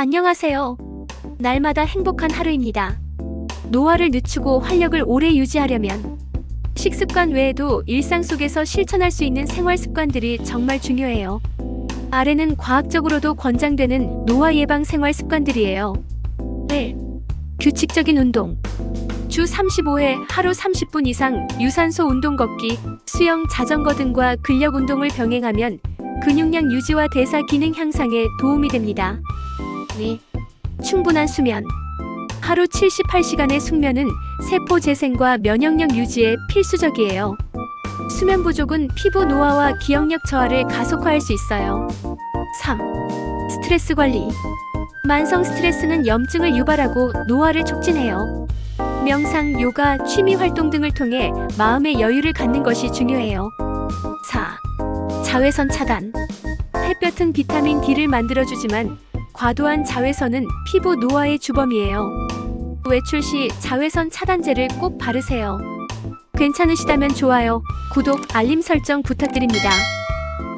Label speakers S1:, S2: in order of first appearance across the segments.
S1: 안녕하세요. 날마다 행복한 하루입니다. 노화를 늦추고 활력을 오래 유지하려면 식습관 외에도 일상 속에서 실천할 수 있는 생활 습관들이 정말 중요해요. 아래는 과학적으로도 권장되는 노화 예방 생활 습관들이에요. 1. 규칙적인 운동. 주 35회 하루 30분 이상 유산소 운동 걷기, 수영, 자전거 등과 근력 운동을 병행하면 근육량 유지와 대사 기능 향상에 도움이 됩니다. 2. 충분한 수면. 하루 78시간의 숙면은 세포 재생과 면역력 유지에 필수적이에요. 수면 부족은 피부 노화와 기억력 저하를 가속화할 수 있어요. 3. 스트레스 관리. 만성 스트레스는 염증을 유발하고 노화를 촉진해요. 명상, 요가, 취미 활동 등을 통해 마음의 여유를 갖는 것이 중요해요. 4. 자외선 차단. 햇볕은 비타민 D를 만들어주지만 과도한 자외선은 피부 노화의 주범이에요. 외출 시 자외선 차단제를 꼭 바르세요. 괜찮으시다면 좋아요, 구독, 알림 설정 부탁드립니다.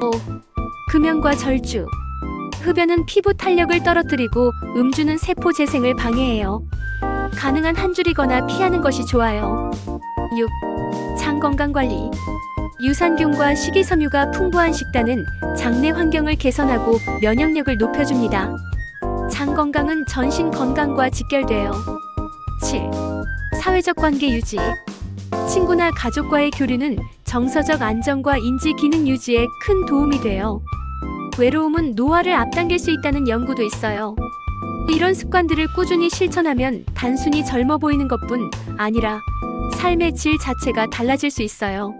S1: 5. 금연과 절주. 흡연은 피부 탄력을 떨어뜨리고 음주는 세포 재생을 방해해요. 가능한 한 줄이거나 피하는 것이 좋아요. 6. 장 건강 관리. 유산균과 식이섬유가 풍부한 식단은 장내 환경을 개선하고 면역력을 높여줍니다. 장 건강은 전신 건강과 직결돼요. 7. 사회적 관계 유지. 친구나 가족과의 교류는 정서적 안정과 인지 기능 유지에 큰 도움이 돼요. 외로움은 노화를 앞당길 수 있다는 연구도 있어요. 이런 습관들을 꾸준히 실천하면 단순히 젊어 보이는 것뿐 아니라 삶의 질 자체가 달라질 수 있어요.